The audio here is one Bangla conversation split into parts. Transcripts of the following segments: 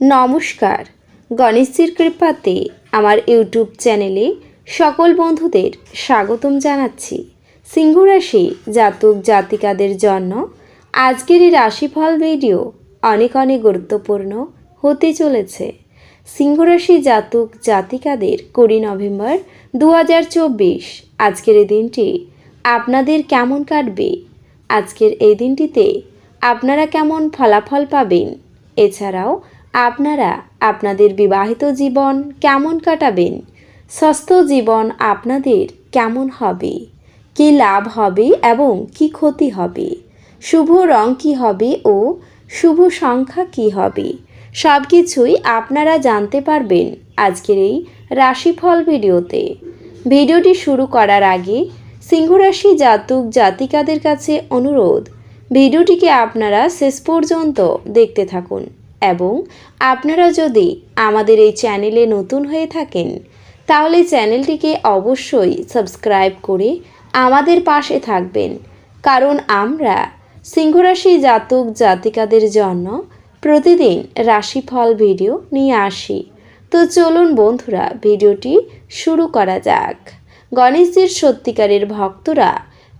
নমস্কার। গণেশজির কৃপাতে আমার ইউটিউব চ্যানেলে সকল বন্ধুদের স্বাগতম জানাচ্ছি। সিংহ রাশি জাতক জাতিকাদের জন্য আজকের এই রাশিফল ভিডিও অনেক অনেক গুরুত্বপূর্ণ হতে চলেছে। সিংহ রাশি জাতক জাতিকাদের কুড়ি নভেম্বর দু হাজার চব্বিশ আজকের এই দিনটি আপনাদের কেমন কাটবে? আজকের এই দিনটিতে আপনারা কেমন ফলাফল পাবেন? এছাড়াও আপনারা আপনাদের বিবাহিত জীবন কেমন কাটাবেন? স্বাস্থ্য জীবন আপনাদের কেমন হবে? কী লাভ হবে এবং কি ক্ষতি হবে? শুভ রং কী হবে ও শুভ সংখ্যা কী হবে? সব কিছুই আপনারা জানতে পারবেন আজকের এই রাশিফল ভিডিওতে। ভিডিওটি শুরু করার আগে সিংহরাশি জাতক জাতিকাদের কাছে অনুরোধ, ভিডিওটিকে আপনারা শেষ পর্যন্ত দেখতে থাকুন। এবং আপনারা যদি আমাদের এই চ্যানেলে নতুন হয়ে থাকেন, তাহলে চ্যানেলটিকে অবশ্যই সাবস্ক্রাইব করে আমাদের পাশে থাকবেন। কারণ আমরা সিংহরাশি জাতক জাতিকাদের জন্য প্রতিদিন রাশিফল ভিডিও নিয়ে আসি। তো চলুন বন্ধুরা, ভিডিওটি শুরু করা যাক। গণেশজির সত্যিকারের ভক্তরা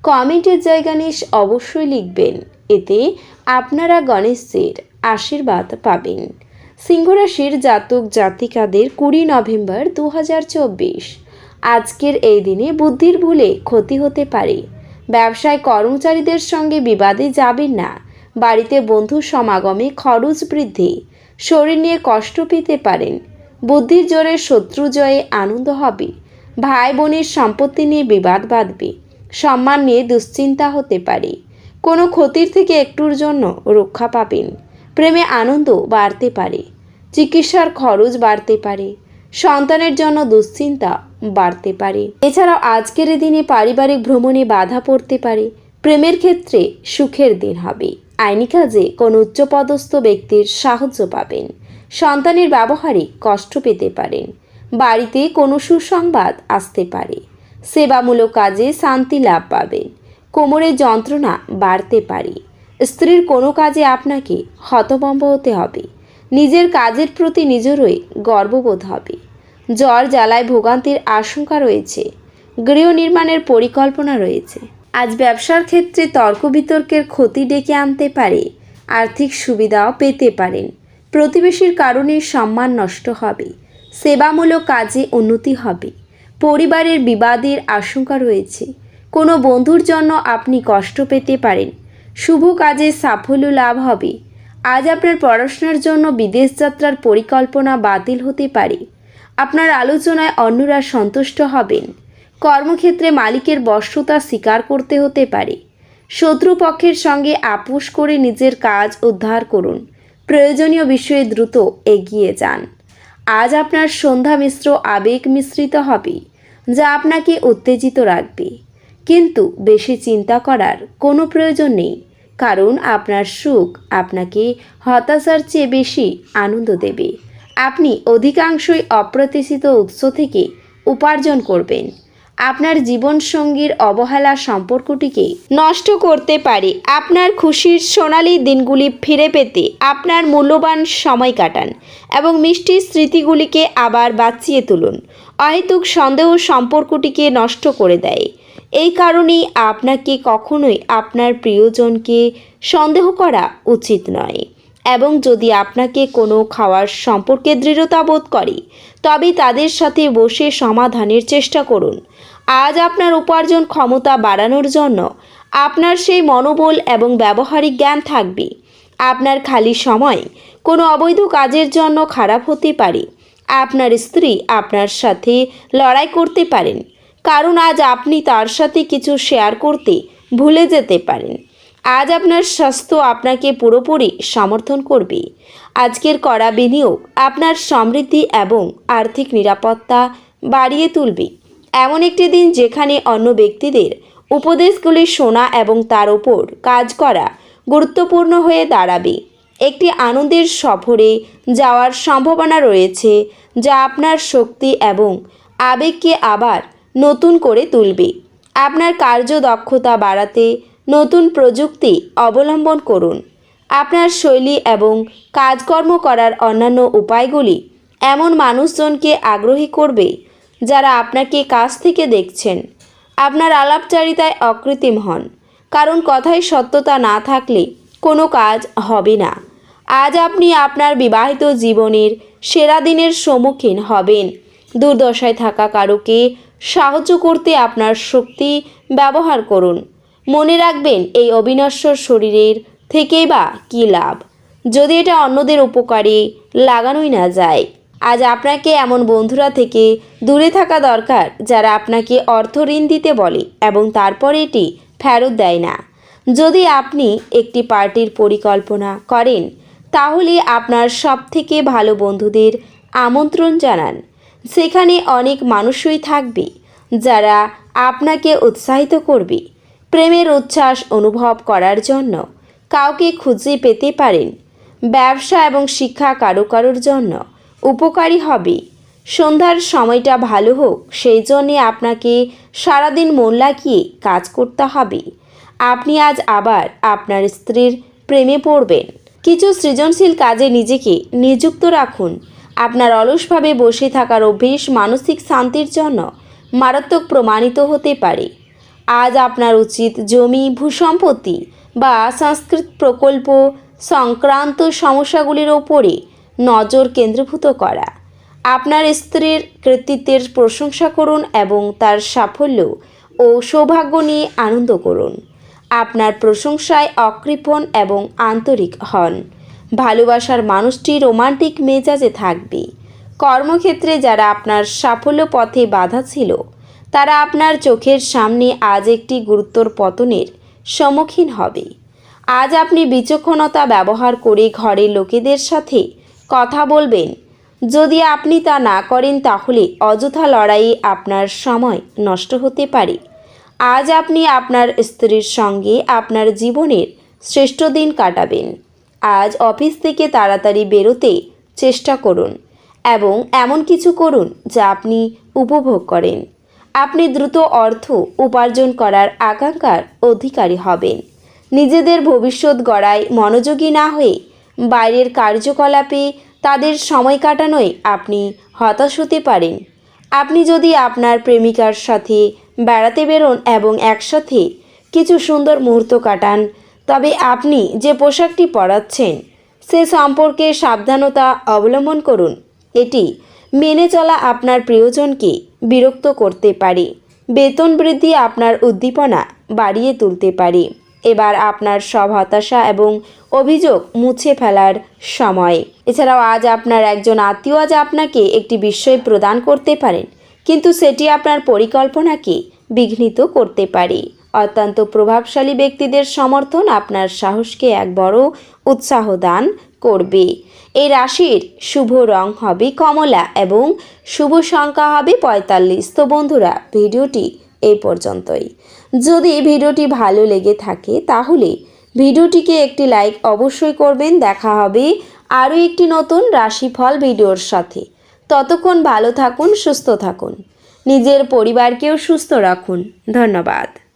কমেন্টের জায়গা নিয়ে অবশ্যই লিখবেন। এতে আপনারা গণেশজির আশীর্বাদ পাবেন। সিংহরাশির জাতক জাতিকাদের কুড়ি নভেম্বর দু হাজার চব্বিশ। আজকের এই দিনে বুদ্ধির ভুলে ক্ষতি হতে পারে। ব্যবসায় কর্মচারীদের সঙ্গে বিবাদে যাবেন না। বাড়িতে বন্ধু সমাগমে খরচ বৃদ্ধি। শরীর নিয়ে কষ্ট পেতে পারেন। বুদ্ধির জোরে শত্রু জয়ে আনন্দ হবে। ভাই বোনের সম্পত্তি নিয়ে বিবাদ বাঁধবে। সম্মান নিয়ে দুশ্চিন্তা হতে পারে। কোনো ক্ষতির থেকে একটুর জন্য রক্ষা পাবেন। প্রেমে আনন্দ বাড়তে পারে, চিকিৎসার খরচ বাড়তে পারে, সন্তানের জন্য দুশ্চিন্তা বাড়তে পারে। এছাড়াও আজকের দিনে পারিবারিক ভ্রমণে বাধা পড়তে পারে, প্রেমের ক্ষেত্রে সুখের দিন হবে। আইনি কাজে কোনো উচ্চপদস্থ ব্যক্তির সাহায্য পাবেন, সন্তানের ব্যবহারে কষ্ট পেতে পারেন, বাড়িতে কোনো সুসংবাদ আসতে পারে, সেবামূলক কাজে শান্তি লাভ পাবেন, কোমরের যন্ত্রণা বাড়তে পারে। স্ত্রীর কোনো কাজে আপনাকে হতভম্ব হতে হবে। নিজের কাজের প্রতি নিজেরই গর্ববোধ হবে। জ্বর জ্বালায় ভোগান্তির আশঙ্কা রয়েছে। গৃহ নির্মাণের পরিকল্পনা রয়েছে। আজ ব্যবসার ক্ষেত্রে তর্ক বিতর্কের ক্ষতি ডেকে আনতে পারে, আর্থিক সুবিধাও পেতে পারেন। প্রতিবেশীর কারণে সম্মান নষ্ট হবে। সেবামূলক কাজে উন্নতি হবে। পরিবারের বিবাদের আশঙ্কা রয়েছে। কোনো বন্ধুর জন্য আপনি কষ্ট পেতে পারেন। শুভ কাজে সাফল্য লাভ হবে। আজ আপনার পড়াশোনার জন্য বিদেশ যাত্রার পরিকল্পনা বাতিল হতে পারে। আপনার আলোচনায় অন্যরা সন্তুষ্ট হবেন। কর্মক্ষেত্রে মালিকের বশ্যতা স্বীকার করতে হতে পারে। শত্রুপক্ষের সঙ্গে আপোষ করে নিজের কাজ উদ্ধার করুন। প্রয়োজনীয় বিষয়ে দ্রুত এগিয়ে যান। আজ আপনার সন্ধ্যা মিশ্র আবেগ মিশ্রিত হবে, যা আপনাকে উত্তেজিত রাখবে। কিন্তু বেশি চিন্তা করার কোনো প্রয়োজন নেই। কারণ আপনার সুখ আপনাকে হতাশার চেয়ে বেশি আনন্দ দেবে। আপনি অধিকাংশই অপ্রত্যাশিত উৎস থেকে উপার্জন করবেন। আপনার জীবনসঙ্গীর অবহেলা সম্পর্কটিকে নষ্ট করতে পারে। আপনার খুশির সোনালি দিনগুলি ফিরে পেতে আপনার মূল্যবান সময় কাটান এবং মিষ্টি স্মৃতিগুলিকে আবার বাঁচিয়ে তুলুন। অহেতুক সন্দেহ সম্পর্কটিকে নষ্ট করে দেয়। এই কারণেই আপনাকে কখনোই আপনার প্রিয়জনকে সন্দেহ করা উচিত নয়। এবং যদি আপনাকে কোনো খাওয়ার সম্পর্কে দৃঢ়তা বোধ করে তবে তাদের সাথে বসে সমাধানের চেষ্টা করুন। আজ আপনার উপার্জন ক্ষমতা বাড়ানোর জন্য আপনার সেই মনোবল এবং ব্যবহারিক জ্ঞান থাকবে। আপনার খালি সময় কোনো অবৈধ কাজের জন্য খারাপ হতে পারে। আপনার স্ত্রী আপনার সাথে লড়াই করতে পারেন। কারণ আজ আপনি তার সাথে কিছু শেয়ার করতে ভুলে যেতে পারেন। আজ আপনার স্বাস্থ্য আপনাকে পুরোপুরি সমর্থন করবে। আজকের করা বিনিয়োগ আপনার সমৃদ্ধি এবং আর্থিক নিরাপত্তা বাড়িয়ে তুলবে। এমন একটি দিন যেখানে অন্য ব্যক্তিদের উপদেশগুলি শোনা এবং তার ওপর কাজ করা গুরুত্বপূর্ণ হয়ে দাঁড়াবে। একটি আনন্দের সফরে যাওয়ার সম্ভাবনা রয়েছে যা আপনার শক্তি এবং আবেগকে আবার নতুন করে তুলবে। আপনার কার্যদক্ষতা বাড়াতে নতুন প্রযুক্তি অবলম্বন করুন। আপনার শৈলী এবং কাজকর্ম করার অন্যান্য উপায়গুলি এমন মানুষজনকে আগ্রহী করবে যারা আপনাকে কাছ থেকে দেখছেন। আপনার আলাপচারিতায় অকৃত্রিম হন, কারণ কথায় সত্যতা না থাকলে কোনো কাজ হবে না। আজ আপনি আপনার বিবাহিত জীবনের সেরা দিনের সম্মুখীন হবেন। দুর্দশায় থাকা কারোকে সাহায্য করতে আপনার শক্তি ব্যবহার করুন। মনে রাখবেন, এই অবিনশ্বর শরীরের থেকেই বা কী লাভ? যদি এটা অন্যদের উপকারে লাগানোই না যায়। আজ আপনাকে এমন বন্ধুরা থেকে দূরে থাকা দরকার, যারা আপনাকে অর্থ ঋণ দিতে বলে এবং তারপর এটি ফেরত দেয় না। যদি আপনি একটি পার্টির পরিকল্পনা করেন, তাহলে আপনার সবথেকে ভালো বন্ধুদের আমন্ত্রণ জানান। সেখানে অনেক মানুষই থাকবে, যারা আপনাকে উৎসাহিত করবে, প্রেমের উচ্ছ্বাস অনুভব করার জন্য, কাউকে খুঁজে পেতে পারেন, ব্যবসা এবং শিক্ষা কারও কারোর জন্য উপকারী হবে। সন্ধ্যার সময়টা ভালো হোক, সেই জন্যে আপনাকে সারাদিন মন লাগিয়ে কাজ করতে হবে। আপনি আজ আবার আপনার স্ত্রীর প্রেমে পড়বেন। কিছু সৃজনশীল কাজে নিজেকে নিযুক্ত রাখুন আপনার অলসভাবে বসে থাকার অভ্যেস মানসিক শান্তির জন্য মারাত্মক প্রমাণিত হতে পারে। আজ আপনার উচিত জমি, ভূসম্পত্তি বা সংস্কৃত প্রকল্প সংক্রান্ত সমস্যাগুলির ওপরে নজর কেন্দ্রীভূত করা। আপনার স্ত্রীর কৃতিত্বের প্রশংসা করুন এবং তার সাফল্য ও সৌভাগ্য নিয়ে আনন্দ করুন। আপনার প্রশংসায় অকৃপণ এবং আন্তরিক হন। ভালোবাসার মানুষটি রোমান্টিক মেজাজে থাকবে। কর্মক্ষেত্রে যারা আপনার সাফল্য পথে বাধা ছিল, তারা আপনার চোখের সামনে আজ একটি গুরুত্বর পতনের সম্মুখীন হবে। আজ আপনি বিচক্ষণতা ব্যবহার করে ঘরের লোকেদের সাথে কথা বলবেন। যদি আপনি তা না করেন, তাহলে অযথা লড়াইয়ে আপনার সময় নষ্ট হতে পারে। আজ আপনি আপনার স্ত্রীর সঙ্গে আপনার জীবনের শ্রেষ্ঠ দিন কাটাবেন। আজ অফিস থেকে তাড়াতাড়ি বেরোতে চেষ্টা করুন এবং এমন কিছু করুন যা আপনি উপভোগ করেন। আপনি দ্রুত অর্থ উপার্জন করার আকাঙ্ক্ষার অধিকারী হবেন। নিজেদের ভবিষ্যৎ গড়ায় মনোযোগী না হয়ে বাইরের কার্যকলাপে তাদের সময় কাটানোয় আপনি হতাশ হতে পারেন। আপনি যদি আপনার প্রেমিকার সাথে বেড়াতে বেরোন এবং একসাথে কিছু সুন্দর মুহূর্ত কাটান তবে আপনি যে পোশাকটি পরাচ্ছেন, সে সম্পর্কে সাবধানতা অবলম্বন করুন। এটি মেনে চলা আপনার প্রিয়জনকে বিরক্ত করতে পারে। বেতন বৃদ্ধি আপনার উদ্দীপনা বাড়িয়ে তুলতে পারে। এবার আপনার সব হতাশা এবং অভিযোগ মুছে ফেলার সময়। এছাড়াও আজ আপনার একজন আত্মীয় আজ আপনাকে একটি বিস্ময় প্রদান করতে পারেন, কিন্তু সেটি আপনার পরিকল্পনাকে বিঘ্নিত করতে পারে। অত্যন্ত প্রভাবশালী ব্যক্তিদের সমর্থন আপনার সাহসকে এক বড় উৎসাহ দান করবে। এই রাশির শুভ রং হবে কমলা এবং শুভ সংখ্যা হবে পঁয়তাল্লিশ। তো বন্ধুরা, ভিডিওটি এই পর্যন্তই। যদি ভিডিওটি ভালো লেগে থাকে, তাহলে ভিডিওটিকে একটি লাইক অবশ্যই করবেন। দেখা হবে আরও একটি নতুন রাশিফল ভিডিওর সাথে। ততক্ষণ ভালো থাকুন, সুস্থ থাকুন। নিজের পরিবারকেও সুস্থ রাখুন। ধন্যবাদ।